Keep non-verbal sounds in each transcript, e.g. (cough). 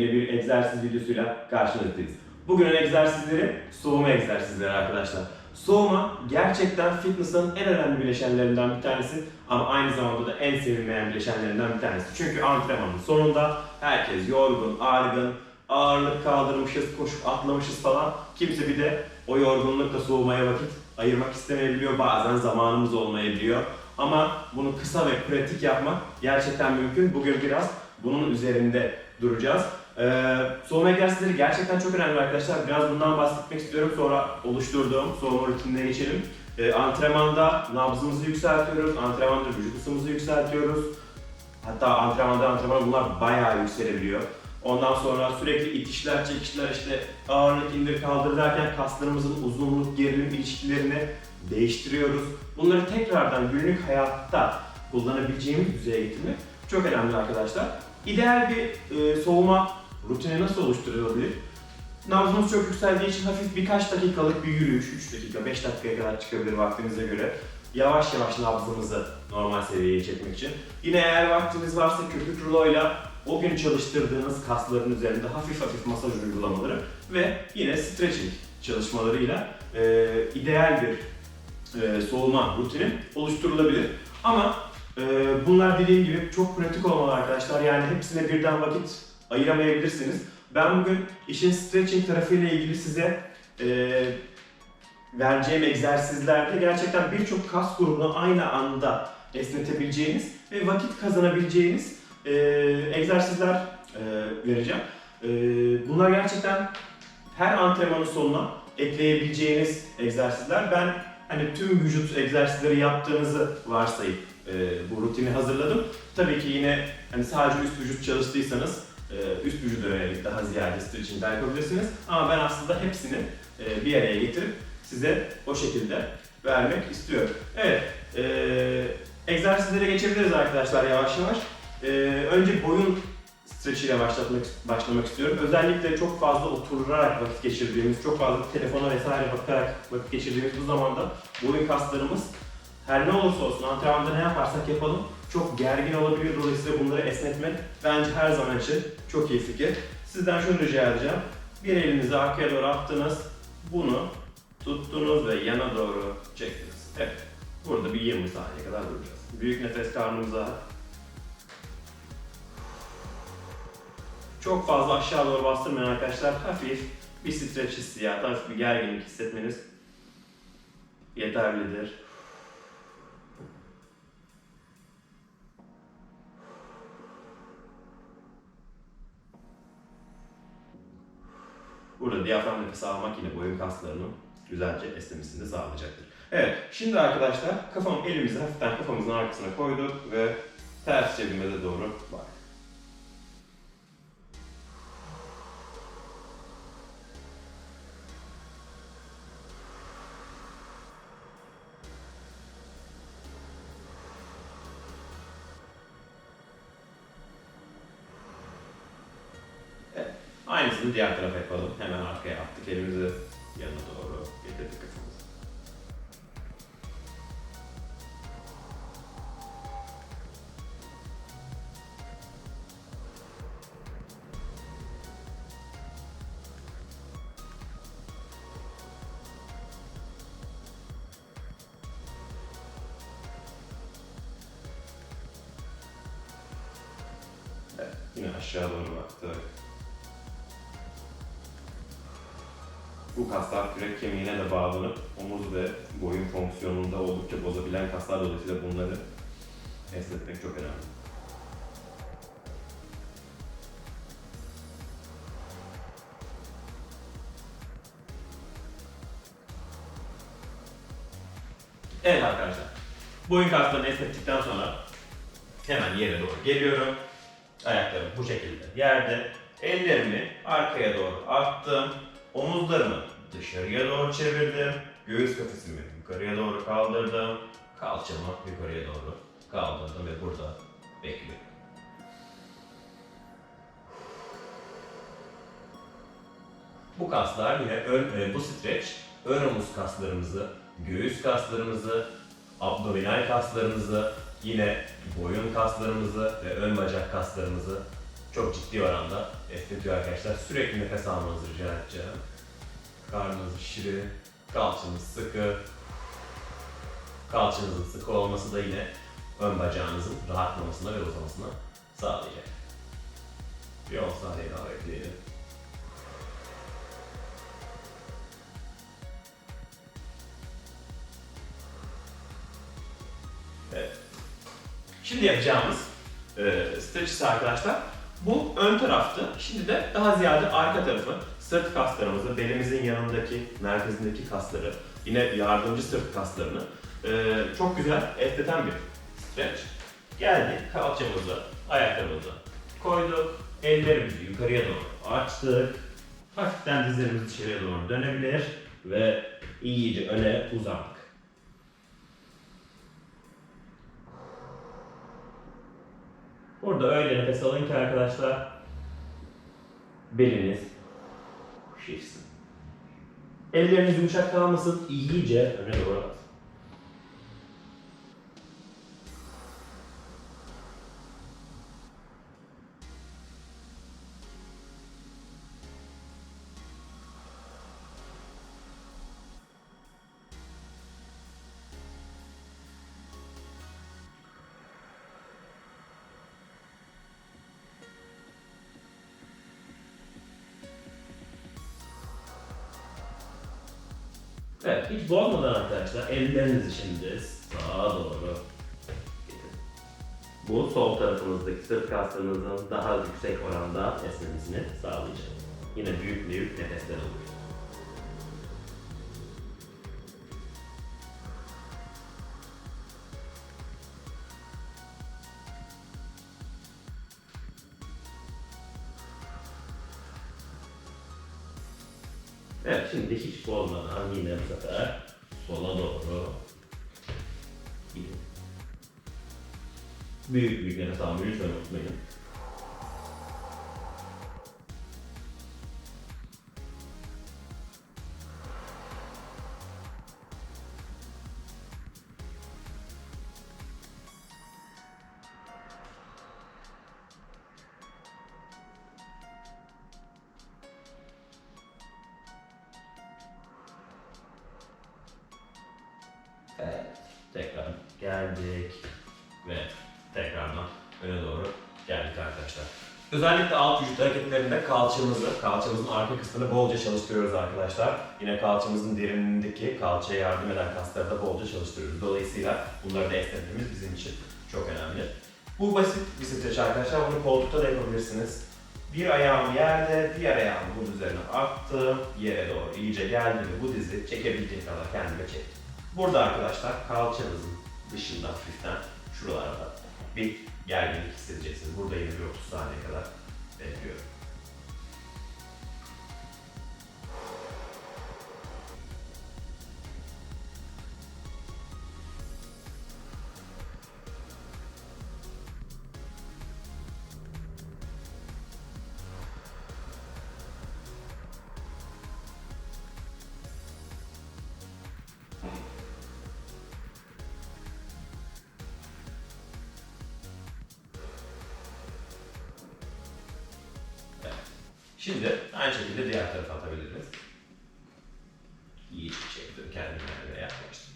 yepyeni bir egzersiz videosuyla karşınızdayız. Bugünün egzersizleri soğuma egzersizleri arkadaşlar. Soğuma gerçekten fitness'ın en önemli bileşenlerinden bir tanesi ama aynı zamanda da en sevilmeyen bileşenlerinden bir tanesi. Çünkü antrenmanın sonunda herkes yorgun, argın, ağırlık kaldırmışız, koşup atlamışız falan. Kimse bir de o yorgunlukla soğumaya vakit ayırmak istemeyebiliyor. Bazen zamanımız olmayabiliyor. Ama bunu kısa ve pratik yapmak gerçekten mümkün. Bugün biraz bunun üzerinde duracağız. Ee, soğuma egzersizleri gerçekten çok önemli arkadaşlar. Biraz bundan bahsetmek istiyorum. Sonra oluşturduğum soğuma rutinine geçelim. Ee, antrenmanda nabzımızı yükseltiyoruz. Antrenmanda vücut ısımızı yükseltiyoruz. Hatta antrenmanda antrenman bunlar bayağı yükselebiliyor. Ondan sonra sürekli itişler, çekişler, işte ağırlık indir kaldır derken kaslarımızın uzunluk, gerilim ilişkilerini değiştiriyoruz. Bunları tekrardan günlük hayatta kullanabileceğimiz düzeye getirmek çok önemli arkadaşlar. İdeal bir e, soğuma rutini nasıl oluşturulabilir? Nabzımız çok yükseldiği için hafif birkaç dakikalık bir yürüyüş, 3 dakika, 5 dakikaya kadar çıkabilir vaktinize göre. Yavaş yavaş nabzımızı normal seviyeye çekmek için. Yine eğer vaktiniz varsa köpük ruloyla o gün çalıştırdığınız kasların üzerinde hafif hafif masaj uygulamaları ve yine stretching çalışmalarıyla e, ideal bir e, soğuma rutini oluşturulabilir. Ama e, bunlar dediğim gibi çok pratik olmalı arkadaşlar. Yani hepsine birden vakit ayıramayabilirsiniz. Ben bugün işin stretching tarafıyla ilgili size e, vereceğim egzersizlerde gerçekten birçok kas grubunu aynı anda esnetebileceğiniz ve vakit kazanabileceğiniz e, egzersizler e, vereceğim. E, bunlar gerçekten her antrenmanın sonuna ekleyebileceğiniz egzersizler. Ben hani tüm vücut egzersizleri yaptığınızı varsayıp e, bu rutini hazırladım. Tabii ki yine hani sadece üst vücut çalıştıysanız üst vücuda yönelik daha ziyade stretching de yapabilirsiniz. Ama ben aslında hepsini e, bir araya getirip size o şekilde vermek istiyorum. Evet, e, egzersizlere geçebiliriz arkadaşlar yavaş yavaş. E, önce boyun streçiyle başlatmak başlamak istiyorum. Özellikle çok fazla oturarak vakit geçirdiğimiz, çok fazla telefona vesaire bakarak vakit geçirdiğimiz bu zamanda boyun kaslarımız her ne olursa olsun antrenmanda ne yaparsak yapalım çok gergin olabiliyor. Dolayısıyla bunları esnetmek bence her zaman için çok iyi fikir. Sizden şunu rica edeceğim. Bir elinizi arkaya doğru attınız. Bunu tuttunuz ve yana doğru çektiniz. Evet. Burada bir 20 saniye kadar duracağız. Büyük nefes karnımıza. Çok fazla aşağı doğru bastırmayın arkadaşlar. Hafif bir streç hissiyatı, hafif bir gerginlik hissetmeniz yeterlidir. Burada diyafram nefesi almak yine boyun kaslarının güzelce esnemesini de sağlayacaktır. Evet, şimdi arkadaşlar kafam elimizi hafiften kafamızın arkasına koyduk ve ters çevirmede doğru bak. Diğer tarafa yapalım. Hemen arkaya attık elimizi yanına doğru getirdik kafamızı. Evet, yine aşağı doğru baktık. Bu kaslar kürek kemiğine de bağlanıp omuz ve boyun fonksiyonunda oldukça bozabilen kaslar dolayısıyla bunları esnetmek çok önemli. Evet arkadaşlar, boyun kaslarını esnettikten sonra hemen yere doğru geliyorum. Ayaklarım bu şekilde yerde. Ellerimi arkaya doğru attım. Omuzlarımı dışarıya doğru çevirdim. Göğüs kafesimi yukarıya doğru kaldırdım. Kalçamı yukarıya doğru kaldırdım ve burada bekliyorum. Bu kaslar yine ön, e, bu streç ön omuz kaslarımızı, göğüs kaslarımızı, abdominal kaslarımızı, yine boyun kaslarımızı ve ön bacak kaslarımızı çok ciddi oranda esnetiyor arkadaşlar. Sürekli nefes almanızı rica edeceğim. Karnınız şişirin, kalçanız sıkı. Kalçanızın sıkı olması da yine ön bacağınızın rahatlamasına ve uzamasına sağlayacak. Bir 10 saniye daha bekleyelim. Evet. Şimdi yapacağımız e, stretch arkadaşlar bu ön taraftı. Şimdi de daha ziyade arka tarafı sırt kaslarımızı, belimizin yanındaki, merkezindeki kasları, yine yardımcı sırt kaslarını e, çok güzel esneten bir stretch. Geldik kalçamızı, ayaklarımızı koyduk, ellerimizi yukarıya doğru açtık. Hafiften dizlerimiz dışarıya doğru dönebilir ve iyice öne uzandık. Burada öyle nefes alın ki arkadaşlar. Beliniz şişsin. Elleriniz yumuşak kalmasın, iyice öne doğru Evet, hiç bozmadan arkadaşlar ellerinizi şimdi sağa doğru getirin. Bu sol tarafınızdaki sırt kaslarınızın daha yüksek oranda esnemesini sağlayacak. Yine büyük büyük nefesler alın. Evet, şimdi hiç bozmadan yine bu sefer sola doğru gidin. Büyük büyük nefes almayı. Tekrar geldik ve tekrardan öne doğru geldik arkadaşlar. Özellikle alt vücut hareketlerinde kalçamızı, kalçamızın arka kısmını bolca çalıştırıyoruz arkadaşlar. Yine kalçamızın derinliğindeki kalçaya yardım eden kasları da bolca çalıştırıyoruz. Dolayısıyla bunları da esnetmemiz bizim için çok önemli. Bu basit bir streç arkadaşlar. Bunu koltukta da yapabilirsiniz. Bir ayağım yerde, diğer ayağımı bunun üzerine attım. Yere doğru iyice geldi ve bu dizi çekebildiğim kadar kendime çektim. Burada arkadaşlar kalçanızın dışında hafiften şuralarda bir gerginlik hissedeceksiniz. Burada yine bir 30 saniye kadar bekliyorum. Şimdi aynı şekilde diğer tarafa atabiliriz. İyi şekilde kendime yerine yaklaştım.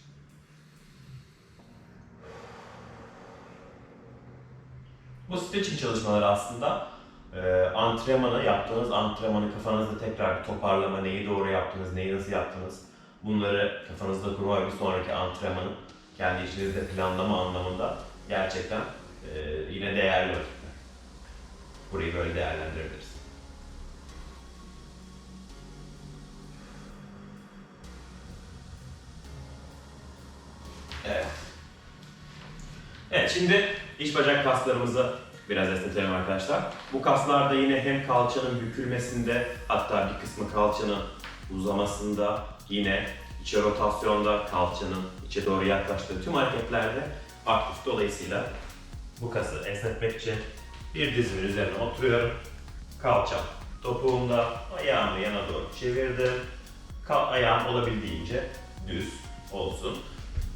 Bu stretching çalışmaları aslında e, antrenmanı, yaptığınız antrenmanı kafanızda tekrar toparlama, neyi doğru yaptınız, neyi nasıl yaptınız, bunları kafanızda kurma ve bir sonraki antrenmanı kendi içinizde planlama anlamında gerçekten e, yine değerli vakitler. Burayı böyle değerlendirebiliriz. Şimdi iç bacak kaslarımızı biraz esnetelim arkadaşlar. Bu kaslar da yine hem kalçanın bükülmesinde hatta bir kısmı kalçanın uzamasında yine içe rotasyonda kalçanın içe doğru yaklaştığı tüm hareketlerde aktif. Dolayısıyla bu kası esnetmek için bir dizimin üzerine oturuyorum. Kalçam topuğumda, ayağımı yana doğru çevirdim. Kal ayağım olabildiğince düz olsun.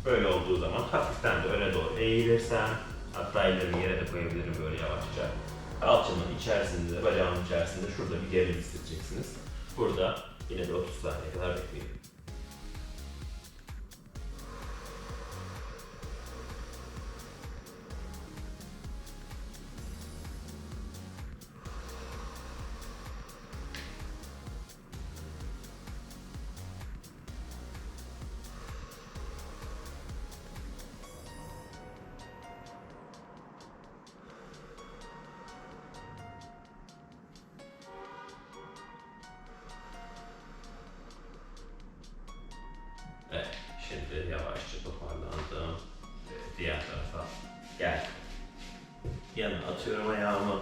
Böyle olduğu zaman hafiften de öne doğru eğilirsem, hatta ellerimi yere de koyabilirim böyle yavaşça. Kalçanın içerisinde, bacağın içerisinde şurada bir gerilim hissedeceksiniz. Burada yine bir 30 saniye kadar bekleyin. Şimdi yavaşça toparlandım. Evet, diğer tarafa gel. Yana atıyorum ayağımı.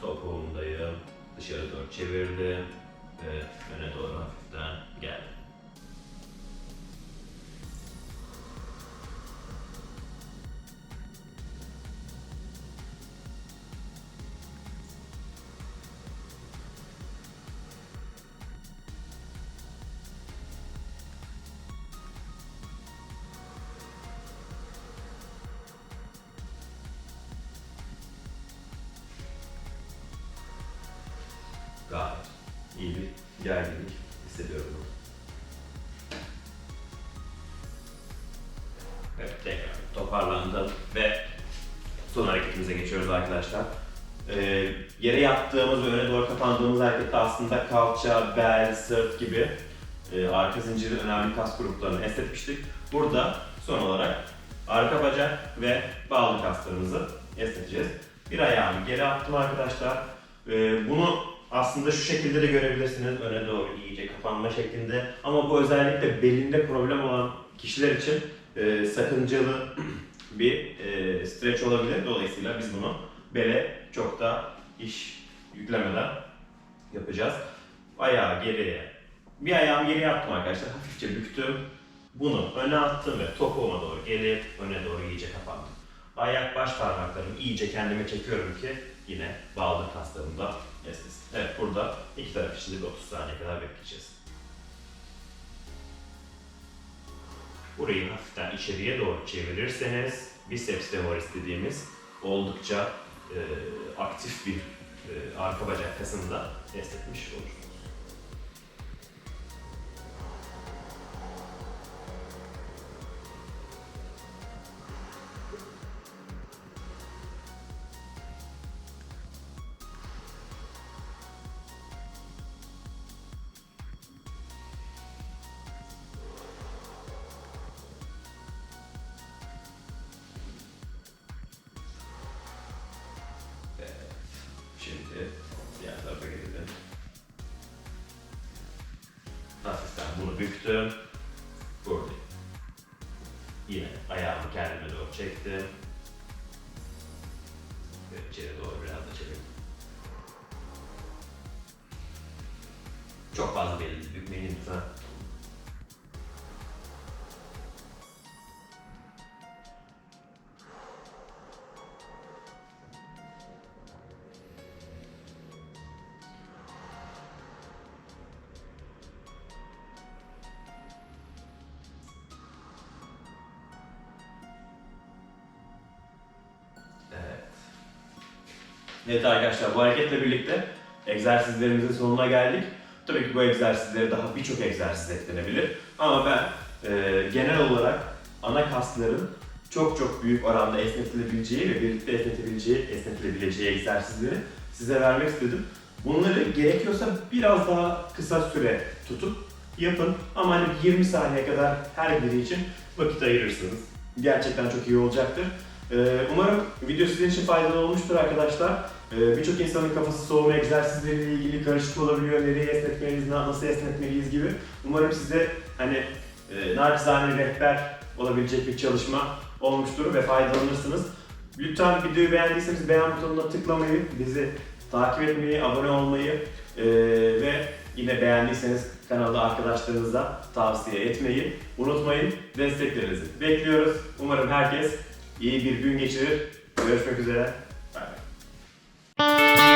Topuğumdayım. Dışarı doğru çevirdim. Ve öne doğru hafiften geldim. Gerginlik hissediyorum. Evet, tekrar toparlandım ve son hareketimize geçiyoruz arkadaşlar. Ee, yere yattığımız ve öne doğru kapandığımız harekette aslında kalça, bel, sırt gibi e, arka zincirin önemli kas gruplarını esnetmiştik. Burada son olarak arka bacak ve bağlı kaslarımızı esneteceğiz. Bir ayağımı geri attım arkadaşlar. Ee, bunu aslında şu şekilde de görebilirsiniz. Öne doğru iyice kapanma şeklinde. Ama bu özellikle belinde problem olan kişiler için e, sakıncalı (clears throat) bir e, streç olabilir. Dolayısıyla biz bunu bele çok da iş yüklemeden yapacağız. Ayağı geriye, bir ayağımı geriye attım arkadaşlar. Hafifçe büktüm. Bunu öne attım ve topuğuma doğru gelip öne doğru iyice kapandım. Ayak baş parmaklarımı iyice kendime çekiyorum ki yine bağlı kaslarımda esnesin. Evet burada iki taraf için de bir 30 saniye kadar bekleyeceğiz. Burayı hafiften içeriye doğru çevirirseniz biceps femoris dediğimiz oldukça e, aktif bir e, arka bacak kasını da esnetmiş olursunuz. Şimdi diğer tarafa gelelim. Hafiften bunu büktüm. Buradayım. Evet arkadaşlar bu hareketle birlikte egzersizlerimizin sonuna geldik. Tabii ki bu egzersizlere daha birçok egzersiz eklenebilir. Ama ben e, genel olarak ana kasların çok çok büyük oranda esnetilebileceği ve birlikte esnetebileceği, esnetilebileceği egzersizleri size vermek istedim. Bunları gerekiyorsa biraz daha kısa süre tutup yapın ama hani 20 saniye kadar her biri için vakit ayırırsınız. Gerçekten çok iyi olacaktır. Ee, Umarım video sizin için faydalı olmuştur arkadaşlar. Ee, Birçok insanın kafası soğuma egzersizleriyle ilgili karışık olabiliyor. Nereye esnetmeliyiz, na- nasıl esnetmeliyiz gibi. Umarım size hani e, naçizane rehber olabilecek bir çalışma olmuştur ve faydalanırsınız. Lütfen videoyu beğendiyseniz beğen butonuna tıklamayı, bizi takip etmeyi, abone olmayı e, ve yine beğendiyseniz kanalda arkadaşlarınıza tavsiye etmeyi unutmayın. Desteklerinizi bekliyoruz. Umarım herkes iyi bir gün geçirir. Görüşmek üzere. Bye.